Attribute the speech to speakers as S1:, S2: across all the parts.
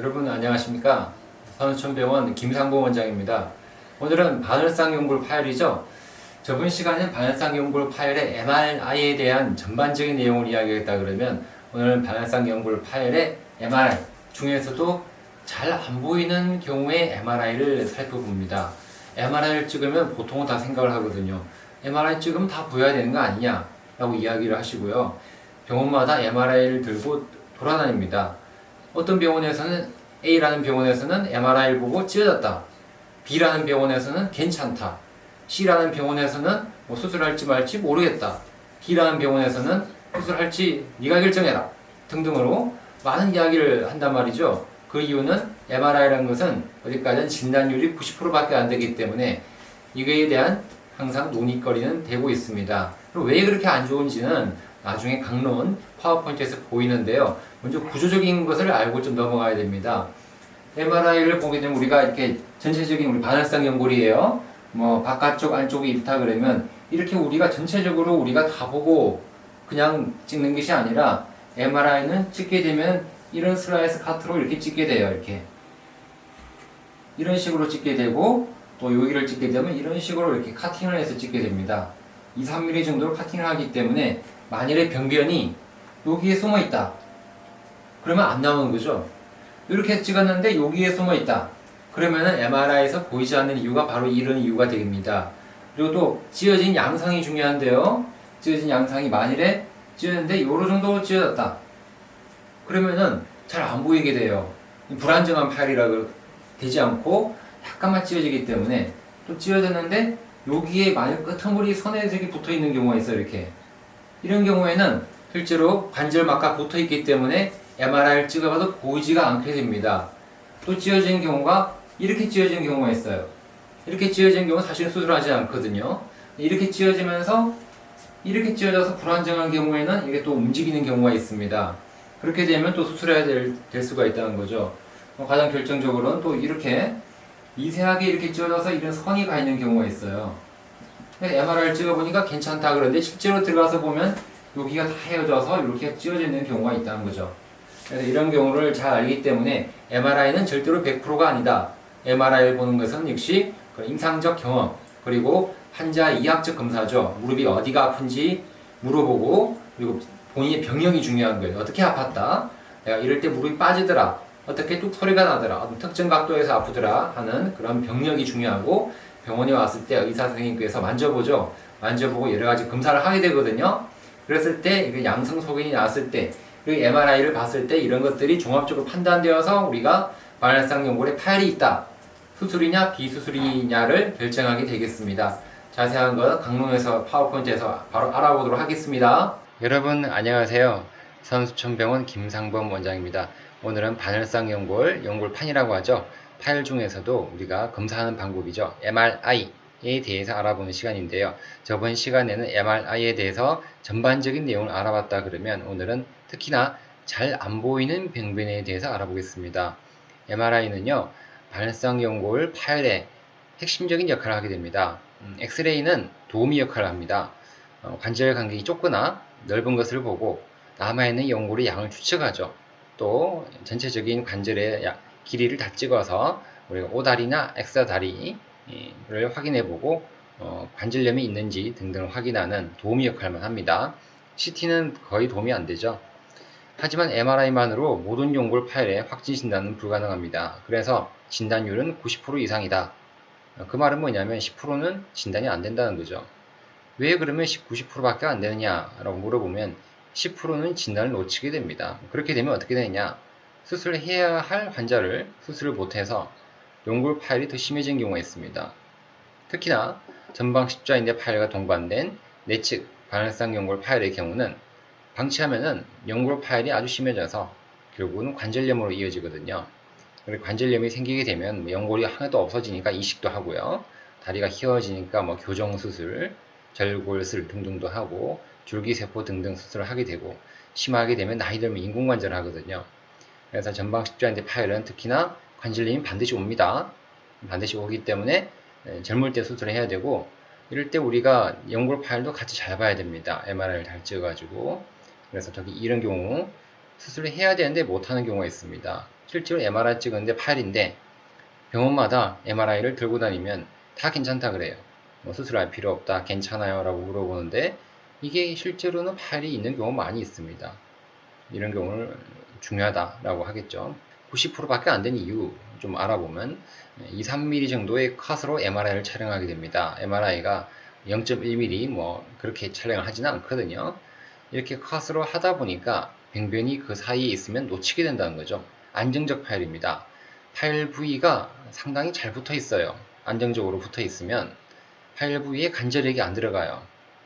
S1: 여러분 안녕하십니까? 선수촌병원 김상봉 원장입니다. 오늘은 바늘상 연골 파열이죠. 저번 시간엔 바늘상 연골 파열의 MRI에 대한 전반적인 내용을 이야기했다 그러면 오늘은 바늘상 연골 파열의 MRI 중에서도 잘 안 보이는 경우의 MRI를 살펴봅니다. MRI를 찍으면 보통은 다 생각을 하거든요. MRI 찍으면 다 보여야 되는 거 아니냐 라고 이야기를 하시고요. 병원마다 MRI를 들고 돌아다닙니다 어떤 병원에서는 A라는 병원에서는 MRI를 보고 찢어졌다. B라는 병원에서는 괜찮다. C라는 병원에서는 뭐 수술할지 말지 모르겠다. D라는 병원에서는 수술할지 네가 결정해라. 등등으로 많은 이야기를 한단 말이죠. 그 이유는 MRI라는 것은 어디까지는 진단율이 90%밖에 안 되기 때문에 이거에 대한 항상 논의거리는 되고 있습니다. 왜 그렇게 안 좋은지는 나중에 강론 파워포인트에서 보이는데요. 먼저 구조적인 것을 알고 좀 넘어가야 됩니다. MRI를 보게 되면 우리가 이렇게 전체적인 우리 반환성 연골이에요. 뭐 바깥쪽 안쪽이 이렇다 그러면 이렇게 우리가 전체적으로 우리가 다 보고 그냥 찍는 것이 아니라 MRI는 찍게 되면 이런 슬라이스 카트로 이렇게 찍게 돼요. 이렇게 이런 식으로 찍게 되고 또 여기를 찍게 되면 이런 식으로 이렇게 카팅을 해서 찍게 됩니다. 2, 3mm 정도로 카팅을 하기 때문에 만일에 병변이 여기에 숨어 있다. 그러면 안 나오는 거죠. 이렇게 찍었는데 여기에 숨어 있다. 그러면은 MRI에서 보이지 않는 이유가 바로 이런 이유가 됩니다. 그리고 또 찢어진 양상이 중요한데요. 찢어진 양상이 만일에 찢었는데 요로 정도 찢어졌다. 그러면은 잘 안 보이게 돼요. 불안정한 파일이라고 되지 않고 약간만 찢어지기 때문에 또 찢어졌는데 여기에 만약 끄트머리 선에 저기 붙어 있는 경우가 있어요. 이렇게 이런 경우에는 실제로 관절막과 붙어 있기 때문에 MRI를 찍어봐도 보이지가 않게 됩니다. 또 찢어진 경우가 이렇게 찢어진 경우가 있어요. 이렇게 찢어진 경우 사실은 수술하지 않거든요. 이렇게 찢어지면서 이렇게 찢어져서 불안정한 경우에는 이게 또 움직이는 경우가 있습니다. 그렇게 되면 또 수술해야 될, 될 수가 있다는 거죠. 어, 가장 결정적으로는 또 이렇게 미세하게 이렇게 찢어져서 이런 선이 가 있는 경우가 있어요. MRI를 찍어보니까 괜찮다 그러는데 실제로 들어가서 보면 여기가 다 헤어져서 이렇게 찢어져 있는 경우가 있다는 거죠. 그래서 이런 경우를 잘 알기 때문에 MRI는 절대로 100%가 아니다. MRI를 보는 것은 역시 그 임상적 경험 그리고 환자 이학적 검사죠. 무릎이 어디가 아픈지 물어보고 그리고 본인의 병력이 중요한 거예요. 어떻게 아팠다. 내가 이럴 때 무릎이 빠지더라. 어떻게 뚝 소리가 나더라. 특정 각도에서 아프더라 하는 그런 병력이 중요하고 병원에 왔을 때 의사 선생님께서 만져보죠. 만져보고 여러 가지 검사를 하게 되거든요. 그랬을 때 이게 양성 소견이 나왔을 때 그리고 MRI를 봤을 때 이런 것들이 종합적으로 판단되어서 우리가 발랄상 연골에 파열이 있다. 수술이냐 비수술이냐를 결정하게 되겠습니다. 자세한 것 강론에서 파워포인트에서 바로 알아보도록 하겠습니다. 여러분 안녕하세요. 선수촌병원 김상범 원장입니다. 오늘은 바늘상 연골, 연골판이라고 하죠. 파일 중에서도 우리가 검사하는 방법이죠. MRI 에 대해서 알아보는 시간인데요. 저번 시간에는 MRI에 대해서 전반적인 내용을 알아봤다 그러면 오늘은 특히나 잘 안 보이는 병변에 대해서 알아보겠습니다. MRI는요, 발상 연골 파열의 핵심적인 역할을 하게 됩니다. 음, 엑스레이는 도우미 역할을 합니다. 어, 관절 간격이 좁거나 넓은 것을 보고 남아있는 연골의 양을 추측하죠. 또 전체적인 관절의 야- 길이를 다 찍어서 우리가 오다리나 X다리 를 확인해 보고 어, 관절염이 있는지 등등을 확인하는 도우미 역할만 합니다. CT는 거의 도움이 안 되죠. 하지만 MRI만으로 모든 연골 파열의 확진 진단은 불가능합니다. 그래서 진단율은 90% 이상이다. 어, 그 말은 뭐냐면 10%는 진단이 안 된다는 거죠. 왜 그러면 90%밖에 안 되느냐라고 물어보면 10%는 진단을 놓치게 됩니다. 그렇게 되면 어떻게 되느냐? 수술을 해야 할 환자를 수술을 못해서 연골 파열이 더 심해진 경우가 있습니다. 특히나 전방 십자인대 파열과 동반된 내측 반응성 연골 파열의 경우는 방치하면은 연골 파열이 아주 심해져서 결국은 관절염으로 이어지거든요. 그리고 관절염이 생기게 되면 뭐 연골이 하나도 없어지니까 이식도 하고요. 다리가 휘어지니까 뭐 교정 수술, 절골술 등등도 하고 줄기세포 등등 수술을 하게 되고 심하게 되면 나이 들면 인공관절을 하거든요. 그래서 전방 십자인대 파열은 특히나 관절염이 반드시 옵니다. 반드시 오기 때문에 에, 젊을 때 수술을 해야 되고 이럴 때 우리가 연골 파열도 같이 잘 봐야 됩니다. MRI를 잘 찍어가지고 그래서 저기 이런 경우 수술을 해야 되는데 못하는 경우가 있습니다. 실제로 MRI 찍었는데 파열인데 병원마다 MRI를 들고 다니면 다 괜찮다 그래요. 뭐 수술할 필요 없다, 괜찮아요 라고 물어보는데 이게 실제로는 파열이 있는 경우 많이 있습니다. 이런 경우를 중요하다라고 하겠죠. 90%밖에 안 되는 이유 좀 알아보면 2, 3mm 정도의 컷으로 MRI를 촬영하게 됩니다. MRI가 0.1mm 뭐 그렇게 촬영을 하지는 않거든요. 이렇게 컷으로 하다 보니까 병변이 그 사이에 있으면 놓치게 된다는 거죠. 안정적 파열입니다. 파열 부위가 상당히 잘 붙어 있어요. 안정적으로 붙어 있으면 파열 부위에 관절액이 안 들어가요.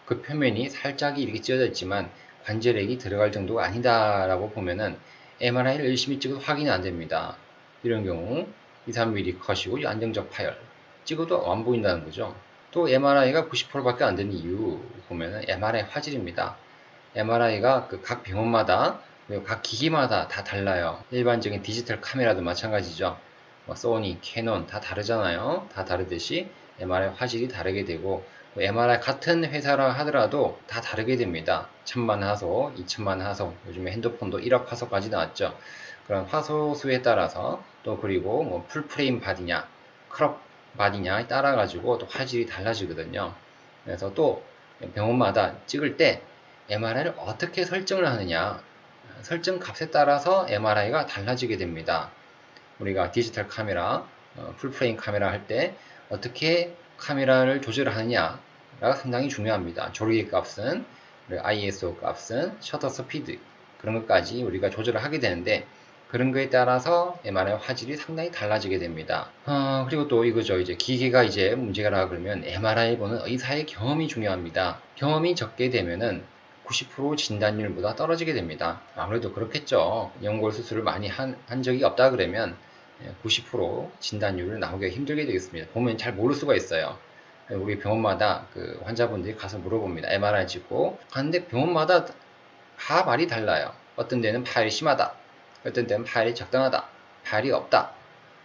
S1: 그 표면이 살짝이 이렇게 찢어져 있지만 관절액이 들어갈 정도가 아니다라고 보면은 MRI를 열심히 찍어도 확인이 안 됩니다. 이런 경우 2, 3mm 컷이고 안정적 파열 찍어도 안 보인다는 거죠. 또 MRI가 90%밖에 안 되는 이유 보면은 MRI 화질입니다. MRI가 그 각 병원마다 각 기기마다 다 달라요. 일반적인 디지털 카메라도 마찬가지죠. 뭐 소니, 캐논 다 다르잖아요. 다 다르듯이 MRI 화질이 다르게 되고 MRI 같은 회사라 하더라도 다 다르게 됩니다. 천만 화소, 이천만 화소, 요즘에 핸드폰도 1억 화소까지 나왔죠. 그런 화소 수에 따라서 또 그리고 뭐 풀프레임 바디냐, 크롭 바디냐에 따라 가지고 또 화질이 달라지거든요. 그래서 또 병원마다 찍을 때 MRI를 어떻게 설정을 하느냐, 설정 값에 따라서 MRI가 달라지게 됩니다. 우리가 디지털 카메라, 어, 풀프레임 카메라 할 때 어떻게 카메라를 조절하느냐 가 상당히 중요합니다. 조리개 값은, ISO 값은, 셔터 스피드 그런 것까지 우리가 조절을 하게 되는데 그런 거에 따라서 MRI 화질이 상당히 달라지게 됩니다. 어, 그리고 또 이거죠. 이제 기계가 이제 문제가라 그러면 MRI 보는 의사의 경험이 중요합니다. 경험이 적게 되면은 90% 진단율보다 떨어지게 됩니다. 아무래도 그렇겠죠. 연골 수술을 많이 한, 한 적이 없다 그러면 90% 진단율을 나오기가 힘들게 되겠습니다. 보면 잘 모를 수가 있어요. 우리 병원마다 그 환자분들이 가서 물어봅니다. MRI 찍고 가는데 병원마다 다 말이 달라요. 어떤 데는 파열이 심하다. 어떤 데는 파열이 적당하다. 파열이 없다.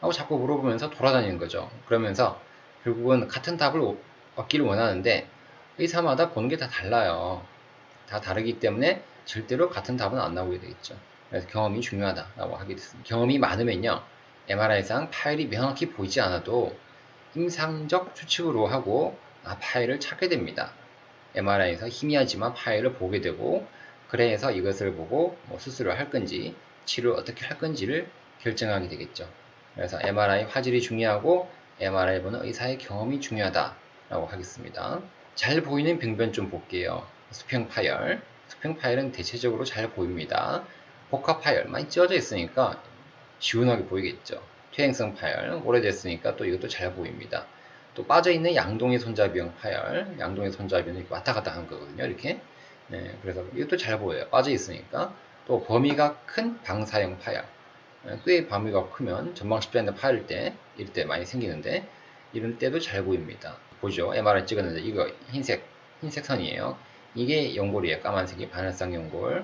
S1: 하고 자꾸 물어보면서 돌아다니는 거죠. 그러면서 결국은 같은 답을 얻기를 원하는데 의사마다 보는 게 다 달라요. 다 다르기 때문에 절대로 같은 답은 안 나오게 되겠죠. 그래서 경험이 중요하다라고 하게 됐습니다. 경험이 많으면요. MRI상 파일이 명확히 보이지 않아도 임상적 추측으로 하고 아, 파일을 찾게 됩니다. MRI에서 희미하지만 파일을 보게 되고 그래서 이것을 보고 뭐 수술을 할 건지 치료를 어떻게 할 건지를 결정하게 되겠죠. 그래서 MRI 화질이 중요하고 MRI 보는 의사의 경험이 중요하다라고 하겠습니다. 잘 보이는 병변 좀 볼게요. 수평 파열. 수평 파열은 대체적으로 잘 보입니다. 복합 파열 많이 찌어져 있으니까 시원하게 보이겠죠. 퇴행성 파열 오래됐으니까 또 이것도 잘 보입니다. 또 빠져있는 양동의 손잡이형 파열, 양동의 손잡이는 왔다 갔다 하는 거거든요. 이렇게. 네, 그래서 이것도 잘 보여요. 빠져있으니까. 또 범위가 큰 방사형 파열. 네, 꽤 범위가 크면 전방 십자인대 파열 때, 이럴 때 많이 생기는데, 이런 때도 잘 보입니다. 보죠. MRI 찍었는데 이거 흰색, 흰색 선이에요. 이게 연골이에요. 까만색이 바늘상 연골.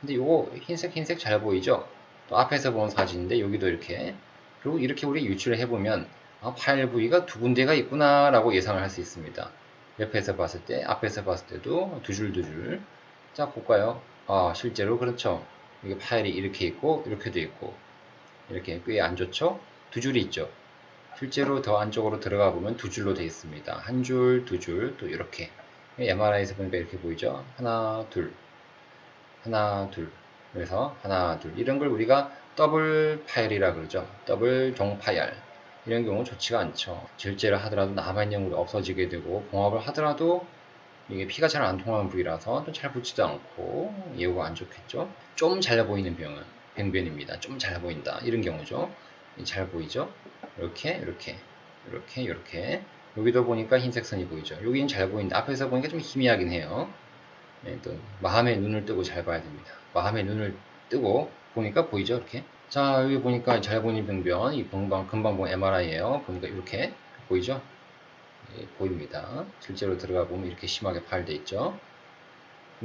S1: 근데 이거 흰색 흰색 잘 보이죠? 또 앞에서 본 사진인데 여기도 이렇게 그리고 이렇게 우리 유출을 해보면 아, 파일 부위가 두 군데가 있구나 라고 예상을 할 수 있습니다. 옆에서 봤을 때 앞에서 봤을 때도 두 줄 두 줄. 자 볼까요? 아 실제로 그렇죠. 이게 파일이 이렇게 있고 이렇게도 있고 이렇게 꽤 안 좋죠? 두 줄이 있죠. 실제로 더 안쪽으로 들어가 보면 두 줄로 되어 있습니다. 한 줄, 두 줄, 또 이렇게 MRI에서 보니까 이렇게 보이죠? 하나, 둘, 하나, 둘. 그래서 하나, 둘. 이런 걸 우리가 더블 파열이라 그러죠. 더블 종파열. 이런 경우 좋지가 않죠. 질제를 하더라도 남아있는 물이 없어지게 되고 봉합을 하더라도 이게 피가 잘 안 통하는 부위라서 또 잘 붙지도 않고 예후가 안 좋겠죠. 좀잘 보이는 병은 병변입니다. 좀 잘 보인다. 이런 경우죠. 잘 보이죠? 이렇게, 이렇게, 이렇게, 이렇게. 여기도 보니까 흰색 선이 보이죠. 여기는 잘 보이는데 앞에서 보니까 좀 희미하긴 해요. 네, 또 마음의 눈을 뜨고 잘 봐야 됩니다. 마음의 눈을 뜨고 보니까 보이죠, 이렇게. 자, 여기 보니까 잘 보이는 병변, 이 금방 금방 본 MRI예요. 보니까 이렇게 보이죠? 네, 보입니다. 실제로 들어가 보면 이렇게 심하게 파열돼 있죠.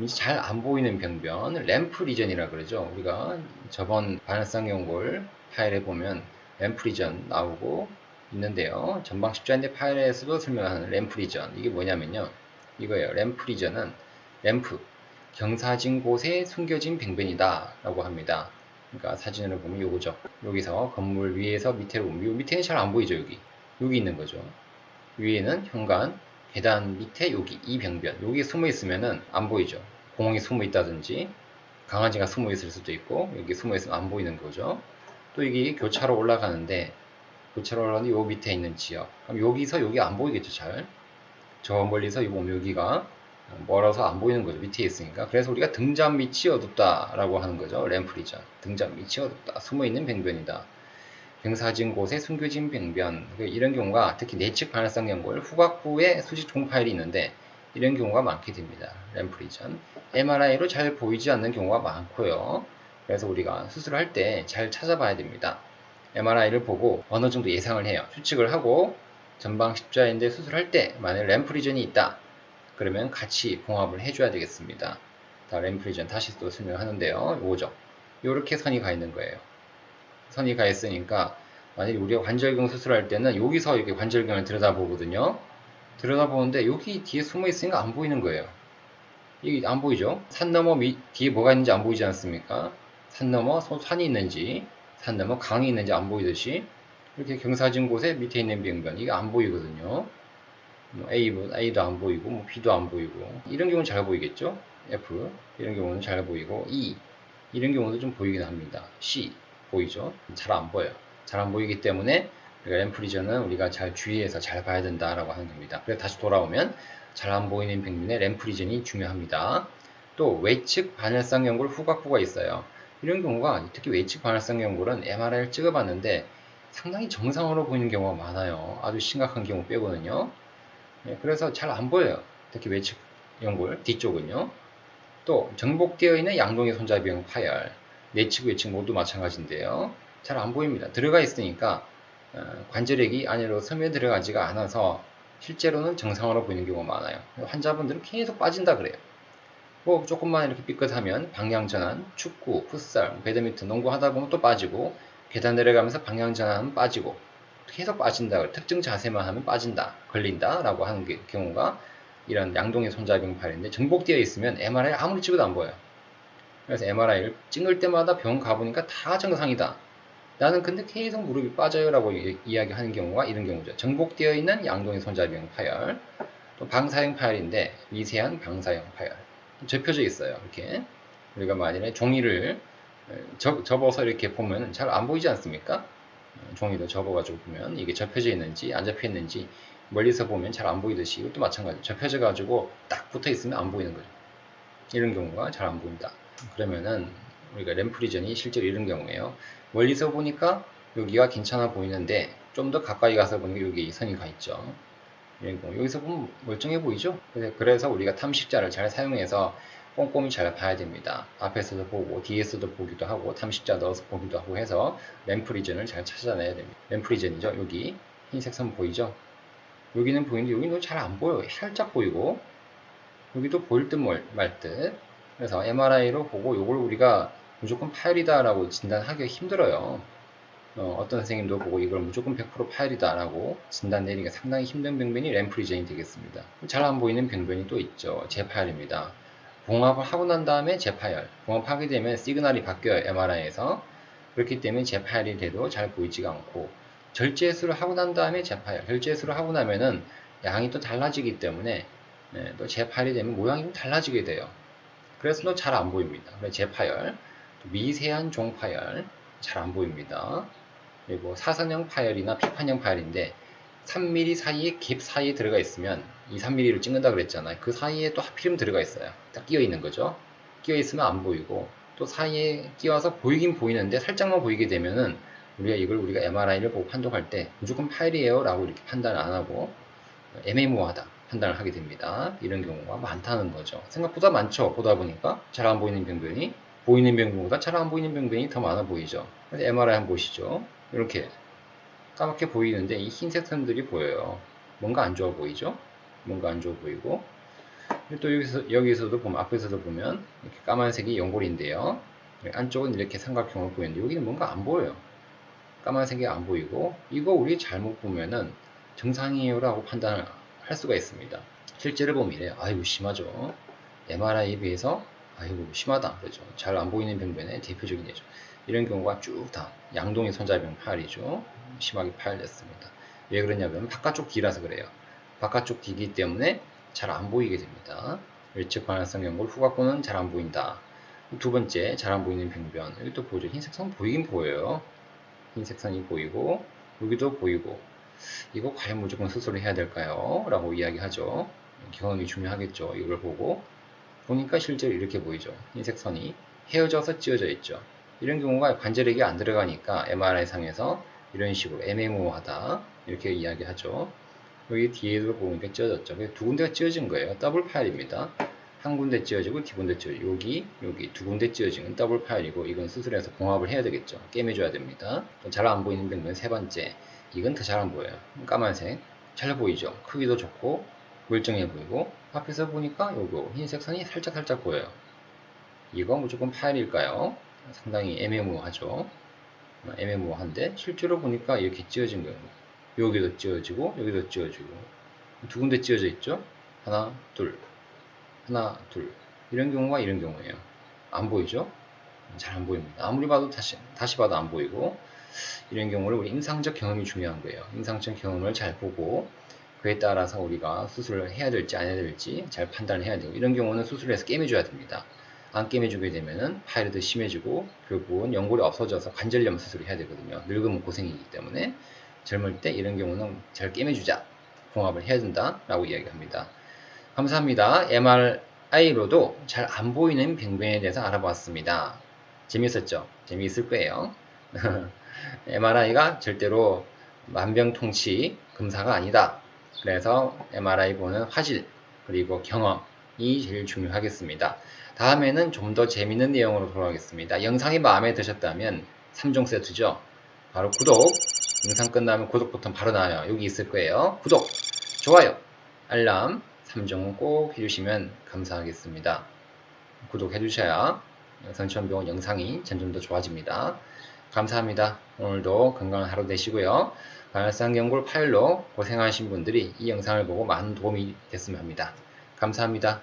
S1: 잘안 보이는 병변, 램프 리전이라 그러죠. 우리가 저번 반응성 연골 파일에 보면 램프 리전 나오고 있는데요. 전방 십자인대 파일에서도 설명하는 램프 리전. 이게 뭐냐면요. 이거예요. 램프 리전은 램프, 경사진 곳에 숨겨진 병변이다 라고 합니다. 그러니까 사진으로 보면 요거죠. 여기서 건물 위에서 밑으로 보면 요 밑에는 잘 안 보이죠 여기. 여기 있는 거죠. 위에는 현관, 계단 밑에 여기 이 병변 여기 숨어 있으면은 안 보이죠. 공이 숨어 있다든지 강아지가 숨어 있을 수도 있고 여기 숨어 있으면 안 보이는 거죠. 또 이게 교차로 올라가는데 교차로 올라가는데 요 밑에 있는 지역 그럼 여기서 여기 안 보이겠죠 잘. 저 멀리서 이 보면 여기가 멀어서 안 보이는 거죠. 밑에 있으니까. 그래서 우리가 등잔 밑이 어둡다라고 하는 거죠. 램프 리전. 등잔 밑이 어둡다. 숨어 있는 병변이다. 병사진 곳에 숨겨진 병변. 그 이런 경우가 특히 내측 반응성 연골 후각부에 수직 종 파일이 있는데 이런 경우가 많게 됩니다. 램프 리전. MRI로 잘 보이지 않는 경우가 많고요. 그래서 우리가 수술할 때 잘 찾아봐야 됩니다. MRI를 보고 어느 정도 예상을 해요. 추측을 하고 전방 십자인대 수술할 때 만약 램프 리전이 있다. 그러면 같이 봉합을 해줘야 되겠습니다. 다 램프 리전 다시 또 설명하는데요. 요거죠. 요렇게 선이 가 있는 거예요. 선이 가 있으니까 만약에 우리가 관절경 수술할 때는 여기서 이렇게 관절경을 들여다보거든요. 들여다보는데 여기 뒤에 숨어 있으니까 안 보이는 거예요. 이게 안 보이죠? 산 너머 밑, 뒤에 뭐가 있는지 안 보이지 않습니까? 산 너머 소- 산이 있는지, 산 너머 강이 있는지 안 보이듯이 이렇게 경사진 곳에 밑에 있는 병변 이게 안 보이거든요. 뭐 A, A도 안 보이고 뭐 B도 안 보이고 이런 경우는 잘 보이겠죠? F 이런 경우는 잘 보이고 E 이런 경우도 좀 보이긴 합니다. C 보이죠? 잘 안 보여요. 잘 안 보이기 때문에 우리가 램프리전은 우리가 잘 주의해서 잘 봐야 된다라고 하는 겁니다. 그래서 다시 돌아오면 잘 안 보이는 병균의 램프리전이 중요합니다. 또 외측 반열성 연골 후각부가 있어요. 이런 경우가 특히 외측 반열성 연골은 MRI를 찍어봤는데 상당히 정상으로 보이는 경우가 많아요. 아주 심각한 경우 빼고는요. 네, 그래서 잘 안 보여요. 특히 외측 연골 뒤쪽은요. 또 정복되어 있는 양동이 손잡이형 파열, 내측 외측 모두 마찬가지인데요. 잘 안 보입니다. 들어가 있으니까 어, 관절액이 안으로 스며 들어가지가 않아서 실제로는 정상으로 보이는 경우가 많아요. 환자분들은 계속 빠진다 그래요. 뭐 조금만 이렇게 삐끗하면 방향 전환, 축구, 풋살, 배드민턴, 농구 하다 보면 또 빠지고 계단 내려가면서 방향 전환 빠지고 계속 빠진다. 특정 자세만 하면 빠진다, 걸린다 라고 하는 게- 경우가 이런 양동의 손잡이형 파열인데 정복되어 있으면 MRI 아무리 찍어도 안 보여요. 그래서 MRI를 찍을 때마다 병원 가보니까 다 정상이다. 나는 근데 계속 무릎이 빠져요 라고 이- 이야기하는 경우가 이런 경우죠. 정복되어 있는 양동의 손잡이형 파열, 또 방사형 파열인데 미세한 방사형 파열. 접혀져 있어요. 이렇게 우리가 만일에 종이를 접, 접어서 이렇게 보면 잘 안 보이지 않습니까? 어, 종이를 접어가지고 보면 이게 접혀져 있는지 안 접혀 있는지 멀리서 보면 잘 안 보이듯이 이것도 마찬가지. 접혀져 가지고 딱 붙어 있으면 안 보이는 거죠. 이런 경우가 잘 안 보인다. 그러면은 우리가 램프리전이 실제로 이런 경우예요. 멀리서 보니까 여기가 괜찮아 보이는데 좀 더 가까이 가서 보니까 여기 선이 가 있죠. 이런 경우 여기서 보면 멀쩡해 보이죠? 그래서 우리가 탐식자를 잘 사용해서 꼼꼼히 잘 봐야 됩니다. 앞에서도 보고 뒤에서도 보기도 하고 탐식자 넣어서 보기도 하고 해서 램프리전을 잘 찾아내야 됩니다. 램프리전이죠. 여기 흰색 선 보이죠? 여기는 보이는데 여기는 잘 안 보여요. 살짝 보이고 여기도 보일 듯 말 듯. 그래서 MRI로 보고 이걸 우리가 무조건 파열이다라고 진단하기가 힘들어요. 어, 떤 선생님도 보고 이걸 무조건 100% 파열이다라고 진단 내리기가 상당히 힘든 병변이 램프리전이 되겠습니다. 잘 안 보이는 병변이 또 있죠. 재파열입니다. 봉합을 하고 난 다음에 재파열. 봉합하게 되면 시그널이 바뀌어요. MRI에서. 그렇기 때문에 재파열이 돼도 잘 보이지가 않고 절제수를 하고 난 다음에 재파열. 절제수를 하고 나면은 양이 또 달라지기 때문에 네, 또 재파열이 되면 모양이 좀 달라지게 돼요. 그래서 또 잘 안 보입니다. 그래서 재파열, 또 미세한 종파열 잘 안 보입니다. 그리고 사선형 파열이나 피판형 파열인데 3mm 사이에 갭 사이에 들어가 있으면 2, 3mm를 찍는다 그랬잖아요. 그 사이에 또 하필이면 들어가 있어요. 딱 끼어 있는 거죠. 끼어 있으면 안 보이고 또 사이에 끼어서 보이긴 보이는데 살짝만 보이게 되면은 우리가 이걸 우리가 MRI를 보고 판독할 때 무조건 파열이에요 라고 이렇게 판단을 안 하고 애매모호하다 판단을 하게 됩니다. 이런 경우가 많다는 거죠. 생각보다 많죠. 보다 보니까 잘 안 보이는 병변이 보이는 병변보다 잘 안 보이는 병변이 더 많아 보이죠. 그래서 MRI 한번 보시죠. 이렇게 까맣게 보이는데 이 흰색 선들이 보여요. 뭔가 안 좋아 보이죠? 뭔가 안 좋아 보이고 또 여기서 여기서도 보면 앞에서도 보면 이렇게 까만색이 연골인데요. 안쪽은 이렇게 삼각형으로 보이는데 여기는 뭔가 안 보여요. 까만색이 안 보이고 이거 우리 잘못 보면은 정상이에요 라고 판단을 할 수가 있습니다. 실제로 보면 이래요. 아이고 심하죠. MRI에 비해서 아이고 심하다 그러죠. 잘 안 보이는 병변의 대표적인 예죠. 이런 경우가 쭉 다 양동이 손자병 파열이죠. 심하게 파열됐습니다. 왜 그러냐면 바깥쪽 뒤라서 그래요. 바깥쪽 뒤기 때문에 잘 안 보이게 됩니다. 일측 관할성 연골 후각부는 잘 안 보인다. 두 번째 잘 안 보이는 병변 여기 또 보죠. 흰색 선 보이긴 보여요. 흰색 선이 보이고 여기도 보이고 이거 과연 무조건 수술을 해야 될까요? 라고 이야기하죠. 경험이 중요하겠죠. 이걸 보고 보니까 실제로 이렇게 보이죠. 흰색 선이 헤어져서 찌어져 있죠. 이런 경우가 관절액이 안 들어가니까 MRI 상에서 이런 식으로 애매모호하다 이렇게 이야기하죠. 여기 뒤에도 보니까 찌어졌죠. 그래서 두 군데가 찌어진 거예요. 더블 파일입니다. 한 군데 찌어지고 뒤 군데 찌어지고 여기 여기 두 군데 찌어진 건 더블 파일이고 이건 수술해서 봉합을 해야 되겠죠. 깨매줘야 됩니다. 잘 안 보이는 병면 세 번째 이건 더 잘 안 보여요. 까만색 잘 보이죠. 크기도 좋고 멀쩡해 보이고 앞에서 보니까 요거 흰색 선이 살짝 살짝 보여요. 이거 무조건 파일일까요? 상당히 애매모호하죠. 애매모호한데 실제로 보니까 이렇게 찌어진 거예요. 여기도 찌어지고 여기도 찌어지고 두 군데 찌어져 있죠. 하나 둘 하나 둘 이런 경우가 이런 경우예요. 안 보이죠? 잘 안 보입니다. 아무리 봐도 다시 다시 봐도 안 보이고 이런 경우를 우리 임상적 경험이 중요한 거예요. 임상적 경험을 잘 보고 그에 따라서 우리가 수술을 해야 될지 안 해야 될지 잘 판단을 해야 되고 이런 경우는 수술해서 깨매줘야 됩니다. 안 깨매주게 되면은 파이르도 심해지고 결국은 연골이 없어져서 관절염 수술을 해야 되거든요. 늙으면 고생이기 때문에 젊을 때 이런 경우는 잘 깨매주자 봉합을 해야 된다라고 이야기합니다. 감사합니다. MRI로도 잘 안 보이는 병변에 대해서 알아봤습니다. 재밌었죠? 재미있을 거예요. MRI가 절대로 만병통치 검사가 아니다. 그래서 MRI 보는 화질 그리고 경험이 제일 중요하겠습니다. 다음에는 좀 더 재밌는 내용으로 돌아오겠습니다. 영상이 마음에 드셨다면 3종 세트죠. 바로 구독, 영상 끝나면 구독 버튼 바로 나와요. 여기 있을 거예요. 구독, 좋아요, 알람 3종 꼭 해주시면 감사하겠습니다. 구독해 주셔야 성천병원 영상이 점점 더 좋아집니다. 감사합니다. 오늘도 건강한 하루 되시고요. 연골 파일로 고생하신 분들이 이 영상을 보고 많은 도움이 됐으면 합니다. 감사합니다.